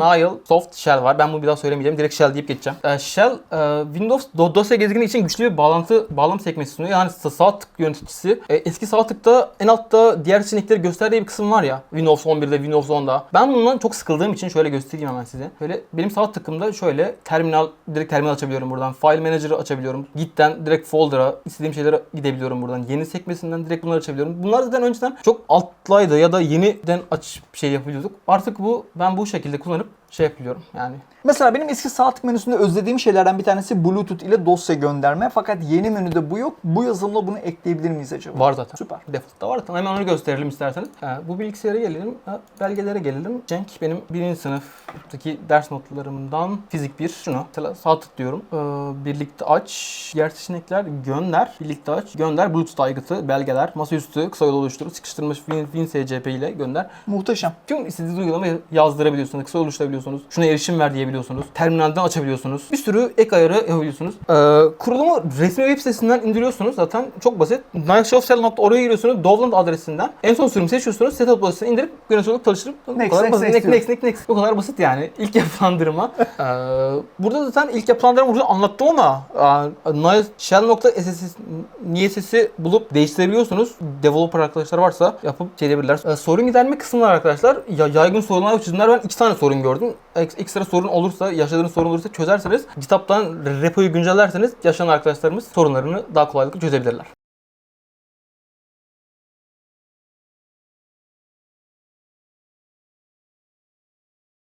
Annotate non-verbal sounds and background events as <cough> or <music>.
Nile Soft Shell var. Ben bunu bir daha söylemeyeceğim. Direkt Shell deyip geçeceğim. Ee, Shell e, Windows do- dosya gezgini için güçlü bir bağlantı bağlam sekmesi sunuyor. Yani sa- sağ tık yöneticisi. E, eski sağ tıkta en altta diğer seçenekleri gösterdiği bir kısım var ya. Windows 11'de, Windows 10'da. Ben bundan çok sıkıldığım için şöyle göstereyim hemen size. Böyle benim sağ tıkımda şöyle terminal direkt terminal açabiliyorum buradan. File Manager'ı açabiliyorum. Git'ten direkt folder'a istediğim şeylere gidebiliyorum buradan. Yeni sekmesinden direkt bunları açabiliyorum. Bunlar zaten önceden çok altlaydı ya da yeniden aç şey yapıyorduk. Artık bu ben bu şekilde kullanıp şey yapıyorum yani. Mesela benim eski sağ tık menüsünde özlediğim şeylerden bir tanesi Bluetooth ile dosya gönderme. Fakat yeni menüde bu yok. Bu yazılımla bunu ekleyebilir miyiz acaba? Var zaten. Süper. Default'ta var. Hemen onu gösterelim isterseniz. Ha, bu bilgisayara gelelim. Ha, belgelere gelelim. Cenk benim birinci sınıftaki ders notlarımdan fizik 1. Şunu mesela sağ tık diyorum. Ee, birlikte aç. Diğer seçenekler gönder. Birlikte aç. Gönder. Bluetooth aygıtı, belgeler, masaüstü, kısa yol oluştur, sıkıştırılmış Win, WinSCP ile gönder. Muhteşem. Tüm istediğiniz uygulamayı yazdırabiliyorsunuz, kısa yol oluşturabiliyorsunuz. Şuna erişim ver diyebiliyorsunuz. Terminalden açabiliyorsunuz. Bir sürü ek ayarı yapabiliyorsunuz. Ee, kurulumu resmi web sitesinden indiriyorsunuz. Zaten çok basit. Nightshowcell.org'a giriyorsunuz. Dovland adresinden. En son sürümü seçiyorsunuz. Setup dosyasını indirip yönetici olarak çalıştırıp bu Next, kadar next, basit. next Next, next, next. Bu kadar basit yani. <laughs> İlk yapılandırma. <laughs> Ee, burada zaten ilk yapılandırma burada anlattım ama e, Shell.ss niyesesi bulup değiştirebiliyorsunuz. Developer arkadaşlar varsa yapıp şey edebilirler. Ee, sorun giderme kısmı var arkadaşlar. Ya, yaygın sorunlar ve çözümler ben iki tane sorun gördüm. Ek- Ekstra sorun olursa, yaşadığınız sorun olursa çözerseniz, GitHub'dan repoyu güncellerseniz yaşayan arkadaşlarımız sorunlarını daha kolaylıkla çözebilirler.